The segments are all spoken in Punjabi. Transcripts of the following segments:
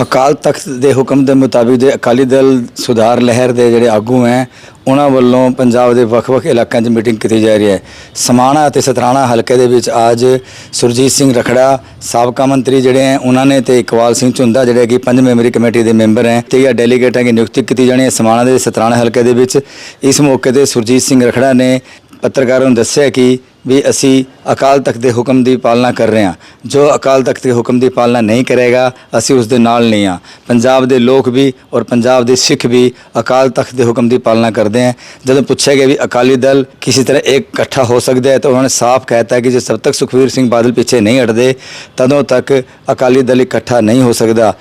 ਅਕਾਲ ਤਖਤ ਦੇ ਹੁਕਮ ਦੇ ਮੁਤਾਬਿਕ ਦੇ ਅਕਾਲੀ ਦਲ ਸੁਧਾਰ ਲਹਿਰ ਦੇ ਜਿਹੜੇ ਆਗੂ ਹੈ, ਉਹਨਾਂ ਵੱਲੋਂ ਪੰਜਾਬ ਦੇ ਵੱਖ-ਵੱਖ ਇਲਾਕਿਆਂ 'ਚ ਮੀਟਿੰਗ ਕੀਤੀ ਜਾ ਰਹੀ ਹੈ। ਸਮਾਣਾ ਅਤੇ ਸਤਰਾਣਾ ਹਲਕੇ ਦੇ ਵਿੱਚ ਅੱਜ ਸੁਰਜੀਤ ਸਿੰਘ ਰਖੜਾ, ਸਾਬਕਾ ਮੰਤਰੀ ਜਿਹੜੇ ਹੈ, ਉਹਨਾਂ ਨੇ ਤੇ ਇਕਬਾਲ ਸਿੰਘ ਝੁੰਦਾ ਜਿਹੜੇ ਕਿ ਪੰਜ ਮੈਂਬਰੀ ਕਮੇਟੀ ਦੇ ਮੈਂਬਰ ਹੈ, ਤੇ ਇਹ ਡੈਲੀਗੇਟਾਂ ਦੀ ਨਿਯੁਕਤੀ ਕੀਤੀ ਜਾਣੀ ਹੈ। ਸਮਾਣਾ ਦੇ ਸਤਰਾਣਾ ਹਲਕੇ ਦੇ ਵਿੱਚ ਇਸ ਮੌਕੇ ਤੇ ਸੁਰਜੀਤ ਸਿੰਘ ਰਖੜਾ ਨੇ ਪੱਤਰਕਾਰਾਂ ਨੂੰ ਦੱਸਿਆ ਕਿ ਵੀ ਅਸੀਂ ਅਕਾਲ ਤਖਤ ਦੇ ਹੁਕਮ ਦੀ ਪਾਲਣਾ ਕਰ ਰਹੇ ਹਾਂ। ਜੋ ਅਕਾਲ ਤਖਤ ਦੇ ਹੁਕਮ ਦੀ ਪਾਲਣਾ ਨਹੀਂ ਕਰੇਗਾ, ਅਸੀਂ ਉਸ ਦੇ ਨਾਲ ਨਹੀਂ ਹਾਂ। ਪੰਜਾਬ ਦੇ ਲੋਕ ਵੀ ਔਰ ਪੰਜਾਬ ਦੇ ਸਿੱਖ ਵੀ ਅਕਾਲ ਤਖਤ ਦੇ ਹੁਕਮ ਦੀ ਪਾਲਣਾ ਕਰਦੇ ਹਨ ਜਦੋਂ ਪੁੱਛਿਆ ਗਿਆ ਵੀ ਅਕਾਲੀ ਦਲ ਕਿਸੇ ਤਰ੍ਹਾਂ ਇੱਕ ਇਕੱਠਾ ਹੋ ਸਕਦਾ ਹੈ, ਤਾਂ ਉਹਨਾਂ ਨੇ ਸਾਫ਼ ਕਹਿਤਾ ਕਿ ਜਦ ਤੱਕ ਸੁਖਵੀਰ ਸਿੰਘ ਬਾਦਲ ਪਿੱਛੇ ਨਹੀਂ ਹਟਦੇ, ਤਦੋਂ ਤੱਕ ਅਕਾਲੀ ਦਲ ਇਕੱਠਾ ਨਹੀਂ ਹੋ ਸਕਦਾ।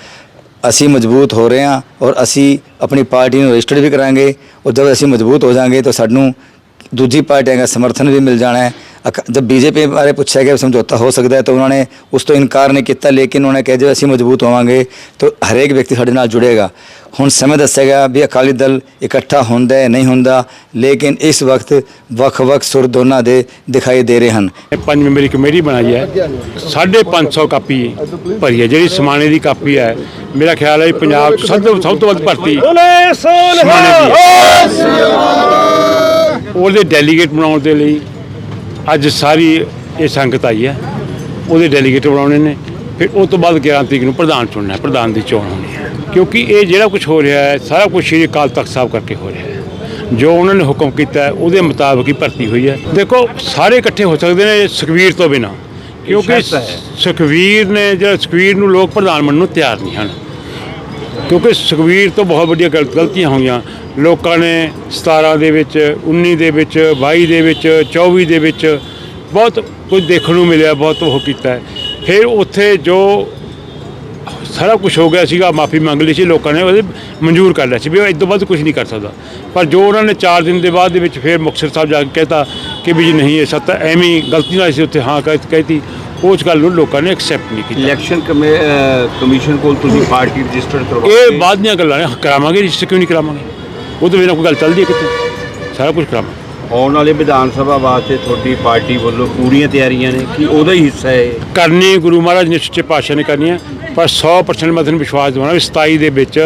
ਅਸੀਂ ਮਜ਼ਬੂਤ ਹੋ ਰਹੇ ਹਾਂ ਔਰ ਅਸੀਂ ਆਪਣੀ ਪਾਰਟੀ ਨੂੰ ਰਜਿਸਟਰਡ ਵੀ ਕਰਾਂਗੇ। ਔਰ ਜਦੋਂ ਅਸੀਂ ਮਜ਼ਬੂਤ ਹੋ ਜਾਾਂਗੇ, ਤਾਂ ਸਾਨੂੰ ਦੂਜੀ ਪਾਰਟੀਆਂ ਦਾ ਸਮਰਥਨ ਵੀ ਮਿਲ ਜਾਣਾ ਹੈ। ਅਕ- ਜਦ ਬੀਜੇਪੀ ਬਾਰੇ ਪੁੱਛਿਆ ਗਿਆ ਸਮਝੌਤਾ ਹੋ ਸਕਦਾ ਹੈ ਤਾਂ ਉਹਨਾਂ ਨੇ ਉਸ ਤੋਂ ਇਨਕਾਰ ਨਹੀਂ ਕੀਤਾ ਲੇਕਿਨ ਉਹਨਾਂ ਨੇ ਕਿਹਾ ਜੇ ਅਸੀਂ ਮਜ਼ਬੂਤ ਹੋਵਾਂਗੇ ਤਾਂ ਹਰੇਕ ਵਿਅਕਤੀ ਸਾਡੇ ਨਾਲ ਜੁੜੇਗਾ। ਹੁਣ ਸਮੇਂ ਦੱਸੇਗਾ ਵੀ ਅਕਾਲੀ ਦਲ ਇਕੱਠਾ ਹੁੰਦਾ ਹੈ ਨਹੀਂ ਹੁੰਦਾ ਲੇਕਿਨ ਇਸ ਵਕਤ ਵੱਖ-ਵੱਖ ਸੁਰ ਦੋਨਾਂ ਦੇ ਦਿਖਾਈ ਦੇ ਰਹੇ ਹਨ। ਪੰਜ ਮੈਂਬਰੀ ਕਮੇਟੀ ਬਣਾਈ ਹੈ। 550 ਕਾਪੀ ਭਰੀ ਹੈ ਜਿਹੜੀ ਸਮਾਣੇ ਦੀ ਕਾਪੀ ਹੈ। ਮੇਰਾ ਖਿਆਲ ਹੈ ਵੀ ਪੰਜਾਬ ਸਭ ਤੋਂ ਵੱਧ ਭਰਤੀ। ਉਹਦੇ ਡੈਲੀਗੇਟ ਬਣਾਉਣ ਦੇ ਲਈ ਅੱਜ ਸਾਰੀ ਇਹ ਸੰਗਤ ਆਈ ਹੈ। ਉਹਦੇ ਡੈਲੀਗੇਟ ਬਣਾਉਣੇ ਨੇ। ਫਿਰ ਉਸ ਤੋਂ ਬਾਅਦ 11 ਤਰੀਕ ਨੂੰ ਪ੍ਰਧਾਨ ਚੁਣਨਾ ਹੈ। ਪ੍ਰਧਾਨ ਦੀ ਚੋਣ ਹੋਣੀ ਹੈ। ਕਿਉਂਕਿ ਇਹ ਜਿਹੜਾ ਕੁਝ ਹੋ ਰਿਹਾ ਹੈ ਸਾਰਾ ਕੁਝ ਸ਼੍ਰੀ ਅਕਾਲ ਤਖਤ ਸਾਹਿਬ ਕਰਕੇ ਹੋ ਰਿਹਾ ਹੈ। ਜੋ ਉਹਨਾਂ ਨੇ ਹੁਕਮ ਕੀਤਾ ਉਹਦੇ ਮੁਤਾਬਕ ਹੀ ਭਰਤੀ ਹੋਈ ਹੈ। ਦੇਖੋ ਸਾਰੇ ਇਕੱਠੇ ਹੋ ਸਕਦੇ ਨੇ ਸੁਖਵੀਰ ਤੋਂ ਬਿਨਾ। ਕਿਉਂਕਿ ਸੁਖਵੀਰ ਨੇ ਜਿਹੜਾ ਸੁਖਵੀਰ ਨੂੰ ਲੋਕ ਪ੍ਰਧਾਨ ਬਣਨ ਨੂੰ ਤਿਆਰ ਨਹੀਂ ਹਨ। ਕਿਉਂਕਿ ਸੁਖਵੀਰ ਤੋਂ ਬਹੁਤ ਵੱਡੀਆਂ ਗਲ- ਗਲਤੀਆਂ ਹੋਈਆਂ। ਲੋਕਾਂ ਨੇ 17 ਦੇ ਵਿੱਚ 19 ਦੇ ਵਿੱਚ 22 ਦੇ ਵਿੱਚ 24 ਦੇ ਵਿੱਚ ਬਹੁਤ ਕੁਝ ਦੇਖਣ ਨੂੰ ਮਿਲਿਆ, ਬਹੁਤ ਉਹ ਕੀਤਾ। ਫਿਰ ਉੱਥੇ ਜੋ ਸਾਰਾ ਕੁਝ ਹੋ ਗਿਆ ਸੀਗਾ, ਮਾਫੀ ਮੰਗ ਲਈ ਸੀ, ਲੋਕਾਂ ਨੇ ਉਹਦੇ ਮਨਜ਼ੂਰ ਕਰ ਲਿਆ ਸੀ ਵੀ ਉਹ ਇਸ ਤੋਂ ਵੱਧ ਕੁਝ ਨਹੀਂ ਕਰ ਸਕਦਾ। ਪਰ ਜੋ ਉਹਨਾਂ ਨੇ 4 ਦਿਨ ਦੇ ਬਾਅਦ ਦੇ ਵਿੱਚ ਫਿਰ ਮੁਕਤਸਰ ਸਾਹਿਬ ਜਾ ਕੇ ਕਹਿਤਾ ਕਿ ਵੀ ਜੀ ਨਹੀਂ, ਇਹ ਸੱਤ ਐਵੇਂ ਗਲਤੀ ਨਾਲ ਸੀ ਉੱਥੇ ਹਾਂ ਕਹਿ- ਕਹਿਤੀ। ਉਸ ਗੱਲ ਨੂੰ ਲੋਕਾਂ ਨੇ ਐਕਸੈਪਟ ਨਹੀਂ ਕੀਤਾ। ਇਲੈਕਸ਼ਨ ਕਮਿਸ਼ਨ ਕੋਲ ਤੁਸੀਂ ਪਾਰਟੀ ਰਜਿਸਟਰਡ ਕਰਵਾ ਇਹ ਬਾਅਦ ਦੀਆਂ ਗੱਲਾਂ ਨੇ ਕਰਾਵਾਂਗੇ ਰਜਿਸਟਰ ਕਿਉਂ ਨਹੀਂ ਕਰਾਵਾਂਗੇ? ਉਹ ਤੋਂ ਬਿਨਾਂ ਕੋਈ ਗੱਲ ਚੱਲਦੀ ਹੈ ਕਿਤੇ ਸਾਰਾ ਕੁਝ ਕਰਾਵਾਂਗੇ। ਆਉਣ ਵਾਲੇ ਵਿਧਾਨ ਸਭਾ ਵਾਸਤੇ ਤੁਹਾਡੀ ਪਾਰਟੀ ਵੱਲੋਂ ਪੂਰੀਆਂ ਤਿਆਰੀਆਂ ਨੇ ਕਿ ਉਹਦਾ ਹੀ ਹਿੱਸਾ ਹੈ? ਕਰਨੀ ਗੁਰੂ ਮਹਾਰਾਜ ਨੇ ਸੱਚੇ ਪਾਤਸ਼ਾਹ ਨੇ ਕਰਨੀ ਹੈ ਪਰ 100% ਮੈਂ ਤੁਹਾਨੂੰ ਵਿਸ਼ਵਾਸ ਦਿਵਾਉਣਾ ਵੀ 27 ਦੇ ਵਿੱਚ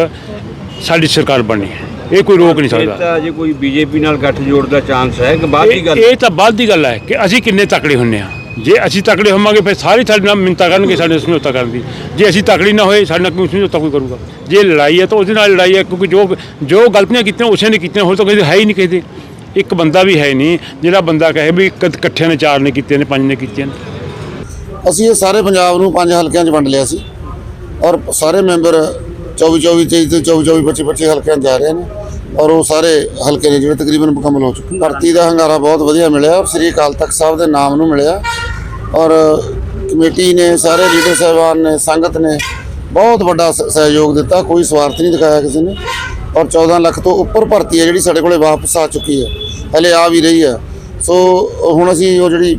ਸਾਡੀ ਸਰਕਾਰ ਬਣਨੀ ਹੈ। ਇਹ ਕੋਈ ਰੋਕ ਨਹੀਂ ਸਕਦਾ। ਤਾਂ ਜੇ ਕੋਈ ਬੀਜੇਪੀ ਨਾਲ ਗੱਠ ਜੋੜ ਦਾ ਚਾਂਸ ਹੈ ਕਿ ਬਾਅਦ ਦੀ ਗੱਲ ਇਹ ਤਾਂ ਬਾਅਦ ਦੀ ਗੱਲ ਹੈ ਕਿ ਅਸੀਂ ਕਿੰਨੇ ਤਕੜੇ ਹੁੰਨੇ ਆ ਜੇ ਅਸੀਂ ਤਕੜੇ ਹੋਵਾਂਗੇ, ਫਿਰ ਸਾਰੇ ਸਾਡੇ ਨਾਲ ਮਿੰਤਾ ਕਰਨਗੇ, ਸਾਡੇ ਨਾਲ ਸਮਝੌਤਾ ਕਰਨ ਦੀ ਜੇ ਅਸੀਂ ਤਕੜੀ ਨਾ ਹੋਏ, ਸਾਡੇ ਨਾਲ ਕੋਈ ਸਮਝੌਤਾ ਕੋਈ ਕਰੂਗਾ। ਜੇ ਲੜਾਈ ਹੈ ਤਾਂ ਉਹਦੇ ਨਾਲ ਲੜਾਈ ਹੈ, ਕਿਉਂਕਿ ਜੋ ਜੋ ਗਲਤੀਆਂ ਕੀਤੀਆਂ, ਉਸੇ ਨੇ ਕੀਤੀਆਂ, ਹੋਰ ਤਾਂ ਕਿਸੇ ਦੇ ਹੈ ਹੀ ਨਹੀਂ ਕਿਸੇ ਦੇ। ਇੱਕ ਬੰਦਾ ਵੀ ਹੈ ਨਹੀਂ, ਜਿਹੜਾ ਬੰਦਾ ਕਹੇ ਵੀ ਕ- ਇਕੱਠਿਆਂ ਨੇ, ਚਾਰ ਨੇ ਕੀਤੇ ਨੇ, ਪੰਜ ਨੇ ਕੀਤੀਆਂ ਨੇ। ਅਸੀਂ ਇਹ ਸਾਰੇ ਪੰਜਾਬ ਨੂੰ ਪੰਜ ਹਲਕਿਆਂ 'ਚ ਵੰਡ ਲਿਆ ਸੀ। ਔਰ ਸਾਰੇ ਮੈਂਬਰ 24 24 23 ਤੇ 24 24 25 25 ਹਲਕਿਆਂ 'ਚ ਜਾ ਰਹੇ ਨੇ। ਔਰ ਉਹ ਸਾਰੇ ਹਲਕੇ ਨੇ, ਜਿਹੜੇ ਤਕਰੀਬਨ ਮੁਕੰਮਲ ਹੋ ਚੁੱਕੇ ਭਰਤੀ ਦਾ ਹੰਗਾਰਾ ਬਹੁਤ ਵਧੀਆ ਮਿਲਿਆ ਔਰ ਸ੍ਰੀ ਅਕਾਲ ਤਖਤ ਸਾਹਿਬ ਦੇ ਨਾਮ ਨੂੰ ਮਿਲਿਆ। ਔਰ ਕਮੇਟੀ ਨੇ, ਸਾਰੇ ਲੀਡਰ ਸਾਹਿਬਾਨ ਨੇ, ਸੰਗਤ ਨੇ ਬਹੁਤ ਵੱਡਾ ਸ- ਸਹਿਯੋਗ ਦਿੱਤਾ। ਕੋਈ ਸਵਾਰਥ ਨਹੀਂ ਦਿਖਾਇਆ ਕਿਸੇ ਨੇ। ਔਰ 14 ਲੱਖ ਤੋਂ ਉੱਪਰ ਭਰਤੀ ਹੈ ਜਿਹੜੀ ਸਾਡੇ ਕੋਲੇ ਵਾਪਸ ਆ ਚੁੱਕੀ ਹੈ। ਹਲੇ ਆ ਵੀ ਰਹੀ ਹੈ। ਸੋ ਹੁਣ ਅਸੀਂ ਉਹ ਜਿਹੜੀ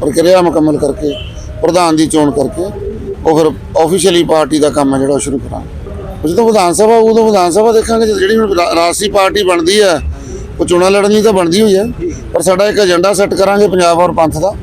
ਪ੍ਰਕਿਰਿਆ ਮੁਕੰਮਲ ਕਰਕੇ, ਪ੍ਰਧਾਨ ਦੀ ਚੋਣ ਕਰਕੇ, ਉਹ ਫਿਰ ਆਫੀਸ਼ੀਅਲੀ ਪਾਰਟੀ ਦਾ ਕੰਮ ਹੈ ਜਿਹੜਾ ਉਹ ਸ਼ੁਰੂ ਕਰਾਂਗੇ। ਜਦੋਂ ਵਿਧਾਨ ਸਭਾ, ਉਦੋਂ ਵਿਧਾਨ ਸਭਾ ਦੇਖਾਂਗੇ ਜਿਹੜੀ ਹੁਣ ਰਾ- ਰਾਸ਼ਟਰੀ ਪਾਰਟੀ ਬਣਦੀ ਹੈ, ਉਹ ਚੋਣਾਂ ਲੜਨ ਲਈ ਤਾਂ ਬਣਦੀ ਹੋਈ ਹੈ। ਪਰ ਸਾਡਾ ਇੱਕ ਏਜੰਡਾ ਸੈੱਟ ਕਰਾਂਗੇ ਪੰਜਾਬ ਔਰ ਪੰਥ ਦਾ।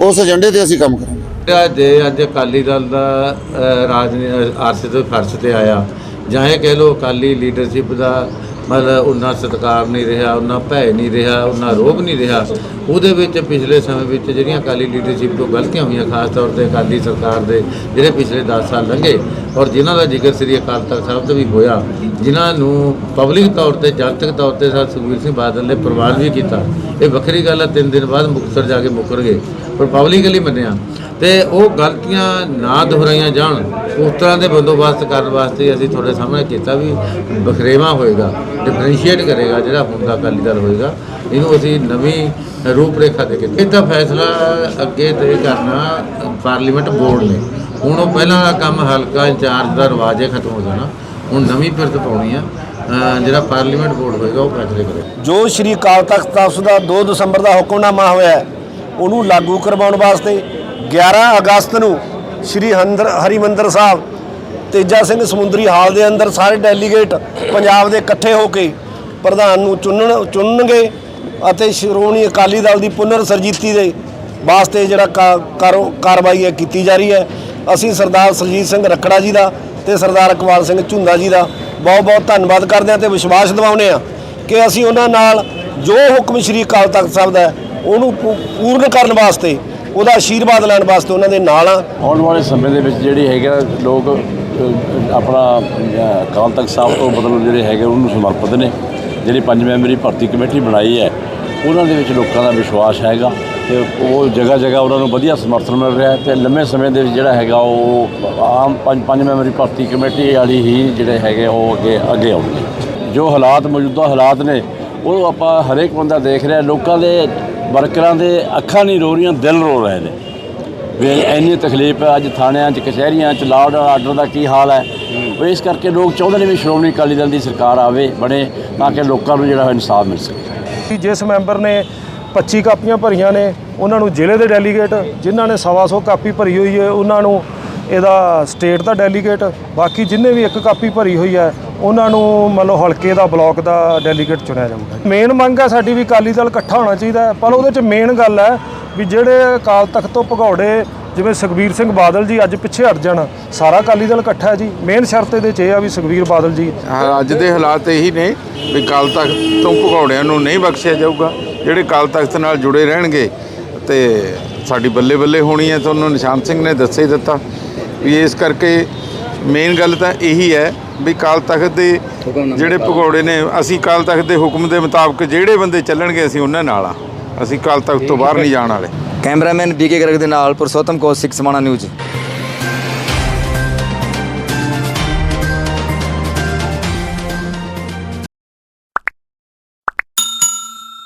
ਉਸ ਏਜੰਡੇ ਤੇ ਅਸੀਂ ਕੰਮ ਕਰਾਂਗੇ। ਜੇ ਅੱਜ ਅਕਾਲੀ ਦਲ ਦਾ ਅ, ਰਾਜਨੀ ਆਰਥਿਕ ਫਰਸ਼ ਤੇ ਆਇਆ। ਜਾਂ ਇਹ ਕਹਿ ਲੋ ਅਕਾਲੀ ਲੀਡਰਸ਼ਿਪ ਦਾ ਮਤਲਬ ਉਹਨਾਂ ਸਤਿਕਾਰ ਨਹੀਂ ਰਿਹਾ ਉਹਨਾਂ ਭੈ ਨਹੀਂ ਰਿਹਾ ਉਹਨਾਂ ਰੋਗ ਨਹੀਂ ਰਿਹਾ। ਉਹਦੇ ਵਿੱਚ ਪਿਛਲੇ ਸਮੇਂ ਵਿੱਚ ਜਿਹੜੀਆਂ ਅਕਾਲੀ ਲੀਡਰਸ਼ਿਪ ਤੋਂ ਗਲਤੀਆਂ ਹੋਈਆਂ ਖਾਸ ਤੌਰ ਤੇ ਅਕਾਲੀ ਸਰਕਾਰ ਦੇ ਜਿਹੜੇ ਪਿਛਲੇ 10 ਸਾਲ ਲੰਘੇ ਔਰ ਜਿਨ੍ਹਾਂ ਦਾ ਜ਼ਿਕਰ ਸ੍ਰੀ ਅਕਾਲ ਤਖਤ ਸਾਹਿਬ ਤੇ ਵੀ ਹੋਇਆ, ਜਿਨ੍ਹਾਂ ਨੂੰ ਪਬਲਿਕ ਤੌਰ ਤੇ ਜਨਤਕ ਤੌਰ ਤੇ ਸਰ ਸੁਖਬੀਰ ਸਿੰਘ ਬਾਦਲ ਨੇ ਪ੍ਰਵਾਨ ਵੀ ਕੀਤਾ। ਇਹ ਵੱਖਰੀ ਗੱਲ ਹੈ ਤਿੰਨ ਦਿਨ ਬਾਅਦ ਮੁਕਤਸਰ ਜਾ ਕੇ ਮੁਕਰ ਗਏ ਪਰ ਪਬਲਿਕਲੀ ਮੰਨਿਆ। ਤੇ ਉਹ ਗਲਤੀਆਂ ਨਾ ਦੁਹਰਾਈਆਂ ਜਾਣ, ਉਸ ਤਰ੍ਹਾਂ ਦੇ ਬੰਦੋਬਸਤ ਕਰਨ ਵਾਸਤੇ ਅਸੀਂ ਤੁਹਾਡੇ ਸਾਹਮਣੇ ਕੀਤਾ ਵੀ ਬਖਰੇਵਾ ਹੋਏਗਾ ਡਿਫਰੈਂਸ਼ੀਏਟ ਕਰੇਗਾ ਜਿਹੜਾ ਹੁਣ ਦਾ ਅਕਾਲੀ ਦਲ ਹੋਏਗਾ। ਇਹਨੂੰ ਅਸੀਂ ਨਵੀਂ ਰੂਪਰੇਖਾ ਦੇ ਕੇ ਇਹਦਾ ਫੈਸਲਾ ਅੱਗੇ ਤੇ ਕਰਨਾ ਪਾਰਲੀਮੈਂਟ ਬੋਰਡ ਨੇ। ਹੁਣ ਉਹ ਪਹਿਲਾਂ ਦਾ ਕੰਮ ਹਲਕਾ ਇੰਚਾਰਜ ਦਾ ਰਿਵਾਜ ਹੈ ਖਤਮ ਹੋ ਜਾਣਾ। ਹੁਣ ਨਵੀਂ ਫਿਰਤ ਪਾਉਣੀ ਆ। ਜਿਹੜਾ ਪਾਰਲੀਮੈਂਟ ਬੋਰਡ ਹੋਏਗਾ, ਉਹ ਫੈਸਲੇ ਕਰੇਗਾ ਜੋ ਸ਼੍ਰੀ ਅਕਾਲ ਤਖਤ ਸਾਹਿਬ ਦਾ 2 ਦਸੰਬਰ ਦਾ ਹੁਕਮਨਾਮਾ ਹੋਇਆ, ਉਹਨੂੰ ਲਾਗੂ ਕਰਵਾਉਣ ਵਾਸਤੇ 11 ਅਗਸਤ ਨੂੰ ਸ਼੍ਰੀ ਹੰਦਰ, ਹਰਿਮੰਦਰ ਸਾਹਿਬ, ਤੇਜਾ ਸਿੰਘ ਸਮੁੰਦਰੀ ਹਾਲ ਦੇ ਅੰਦਰ ਸਾਰੇ ਡੈਲੀਗੇਟ ਪੰਜਾਬ ਦੇ ਇਕੱਠੇ ਹੋ ਕੇ ਪ੍ਰਧਾਨ ਨੂੰ ਚੁਣਨ, ਚੁਣਨਗੇ ਅਤੇ ਸ਼੍ਰੋਮਣੀ ਅਕਾਲੀ ਦਲ ਦੀ ਪੁਨਰ ਸਰਜੀਤੀ ਦੇ ਵਾਸਤੇ ਜਿਹੜਾ ਕਾ- ਕਾਰੋ- ਕਾਰਵਾਈ ਹੈ ਕੀਤੀ ਜਾ ਰਹੀ ਹੈ। ਅਸੀਂ ਸਰਦਾਰ ਸੁਰਜੀਤ ਸਿੰਘ ਰੱਖੜਾ ਜੀ ਦਾ ਤੇ ਸਰਦਾਰ ਇਕਬਾਲ ਸਿੰਘ ਝੁੰਦਾ ਜੀ ਦਾ ਬਹੁਤ ਬਹੁਤ ਧੰਨਵਾਦ ਕਰਦੇ ਹਾਂ ਤੇ ਵਿਸ਼ਵਾਸ ਦਿਵਾਉਂਦੇ ਹਾਂ ਕਿ ਅਸੀਂ ਉਹਨਾਂ ਨਾਲ ਜੋ ਹੁਕਮ ਸ੍ਰੀ ਅਕਾਲ ਤਖਤ ਸਾਹਿਬ ਦਾ ਉਹਨੂੰ ਪੂ- ਪੂਰਨ ਕਰਨ ਵਾਸਤੇ, ਉਹਦਾ ਆਸ਼ੀਰਵਾਦ ਲੈਣ ਵਾਸਤੇ ਉਹਨਾਂ ਦੇ ਨਾਲ ਆ ਆਉਣ ਵਾਲੇ ਸਮੇਂ ਦੇ ਵਿੱਚ ਜਿਹੜੀ ਹੈਗਾ ਲੋਕ ਆਪਣਾ ਅਕਾਲ ਤਖਤ ਸਾਹਿਬ ਤੋਂ ਮਤਲਬ ਜਿਹੜੇ ਹੈਗੇ ਉਹਨੂੰ ਸਮਰਪਿਤ ਨੇ। ਜਿਹੜੀ ਪੰਜ ਮੈਂਬਰੀ ਭਰਤੀ ਕਮੇਟੀ ਬਣਾਈ ਹੈ, ਉਹਨਾਂ ਦੇ ਵਿੱਚ ਲੋਕਾਂ ਦਾ ਵਿਸ਼ਵਾਸ ਹੈਗਾ। ਤੇ ਉਹ ਜਗ੍ਹਾ ਜਗ੍ਹਾ ਉਹਨਾਂ ਨੂੰ ਵਧੀਆ ਸਮਰਥਨ ਮਿਲ ਰਿਹਾ ਤੇ ਲੰਮੇ ਸਮੇਂ ਦੇ ਵਿੱਚ ਜਿਹੜਾ ਹੈਗਾ ਉਹ ਆਮ ਪੰਜ ਪੰਜ ਮੈਂਬਰੀ ਭਰਤੀ ਕਮੇਟੀ ਵਾਲੀ ਹੀ ਜਿਹੜੇ ਹੈਗੇ ਉਹ ਅੱਗੇ ਅੱਗੇ ਆਉਣਗੇ। ਜੋ ਹਾਲਾਤ ਮੌਜੂਦਾ ਹਾਲਾਤ ਨੇ ਉਹ ਆਪਾਂ ਹਰੇਕ ਬੰਦਾ ਦੇਖ ਰਿਹਾ ਲੋਕਾਂ ਦੇ ਵਰਕਰਾਂ ਦੇ ਅੱਖਾਂ ਨਹੀਂ ਰੋ ਰਹੀਆਂ ਦਿਲ ਰੋ ਰਹੇ ਨੇ। ਵੀ ਇੰਨੀ ਤਕਲੀਫ ਹੈ ਅੱਜ ਥਾਣਿਆਂ 'ਚ ਕਚਹਿਰੀਆਂ 'ਚ ਲਾਅ ਆਰਡਰ ਦਾ ਕੀ ਹਾਲ ਹੈ? ਉਹ ਇਸ ਕਰਕੇ ਲੋਕ ਚਾਹੁੰਦੇ ਨੇ ਵੀ ਸ਼੍ਰੋਮਣੀ ਅਕਾਲੀ ਦਲ ਦੀ ਸਰਕਾਰ ਆਵੇ ਬਣੇ ਤਾਂ ਕਿ ਲੋਕਾਂ ਨੂੰ ਜਿਹੜਾ ਇਨਸਾਫ ਮਿਲ ਸਕੇ। ਜਿਸ ਮੈਂਬਰ ਨੇ 25 ਕਾਪੀਆਂ ਭਰੀਆਂ ਨੇ, ਉਹਨਾਂ ਨੂੰ ਜ਼ਿਲ੍ਹੇ ਦੇ ਡੈਲੀਗੇਟ ਜਿਨ੍ਹਾਂ ਨੇ ਸਵਾ ਸੌ ਕਾਪੀ ਭਰੀ ਹੋਈ ਹੈ, ਉਹਨਾਂ ਨੂੰ ਇਹਦਾ ਸਟੇਟ ਦਾ ਡੈਲੀਗੇਟ ਬਾਕੀ ਜਿੰਨੇ ਵੀ ਇੱਕ ਕਾਪੀ ਭਰੀ ਹੋਈ ਹੈ, ਉਹਨਾਂ ਨੂੰ ਮਤਲਬ ਹਲਕੇ ਦਾ ਬਲਾਕ ਦਾ ਡੈਲੀਗੇਟ ਚੁਣਿਆ ਜਾਊਗਾ। ਮੇਨ ਮੰਗ ਹੈ ਸਾਡੀ ਵੀ ਅਕਾਲੀ ਦਲ ਇਕੱਠਾ ਹੋਣਾ ਚਾਹੀਦਾ ਪਰ ਉਹਦੇ 'ਚ ਮੇਨ ਗੱਲ ਹੈ ਵੀ ਜਿਹੜੇ ਅਕਾਲ ਤਖਤ ਤੋਂ ਭਗੌੜੇ, ਜਿਵੇਂ ਸੁਖਬੀਰ ਸਿੰਘ ਬਾਦਲ ਜੀ ਅੱਜ ਪਿੱਛੇ ਹਟ ਜਾਣ, ਸਾਰਾ ਅਕਾਲੀ ਦਲ ਇਕੱਠਾ ਹੈ ਜੀ। ਮੇਨ ਸ਼ਰਤ ਇਹਦੇ 'ਚ ਇਹ ਆ ਵੀ ਸੁਖਬੀਰ ਬਾਦਲ ਜੀ। ਅੱਜ ਦੇ ਹਾਲਾਤ ਇਹੀ ਨੇ ਵੀ ਅਕਾਲ ਤਖਤ ਤੋਂ ਭਗੌੜਿਆਂ ਨੂੰ ਨਹੀਂ ਬਖਸ਼ਿਆ ਜਾਊਗਾ। ਜਿਹੜੇ ਕਾਲ ਤਖਤ ਨਾਲ ਜੁੜੇ ਰਹਿਣਗੇ ਤੇ ਸਾਡੀ ਬੱਲੇ ਬੱਲੇ ਹੋਣੀ ਹੈ ਤੁਹਾਨੂੰ ਨਿਸ਼ਾਨ ਸਿੰਘ ਨੇ ਦੱਸੇ ਦਿੱਤਾ ਵੀ ਇਸ ਕਰਕੇ ਮੇਨ ਗੱਲ ਤਾਂ ਇਹੀ ਹੈ ਵੀ ਕਾਲ ਤਖਤ ਦੇ ਜਿਹੜੇ ਭਗੌੜੇ ਨੇ, ਅਸੀਂ ਕਾਲ ਤਖਤ ਦੇ ਹੁਕਮ ਦੇ ਮੁਤਾਬਕ ਜਿਹੜੇ ਬੰਦੇ ਚੱਲਣਗੇ ਅਸੀਂ ਉਹਨਾਂ ਨਾਲ ਆ ਅਸੀਂ ਕਾਲ ਤਖਤ ਤੋਂ ਬਾਹਰ ਨਹੀਂ ਜਾਣ ਵਾਲੇ। ਕੈਮਰਾਮੈਨ ਬੀਕੇ ਗਰਗ ਦੇ ਨਾਲ ਪੁਰਸ਼ੋਤਮ ਕੌਸ਼ਿਕ ਸਮਾਣਾ ਨਿਊਜ਼।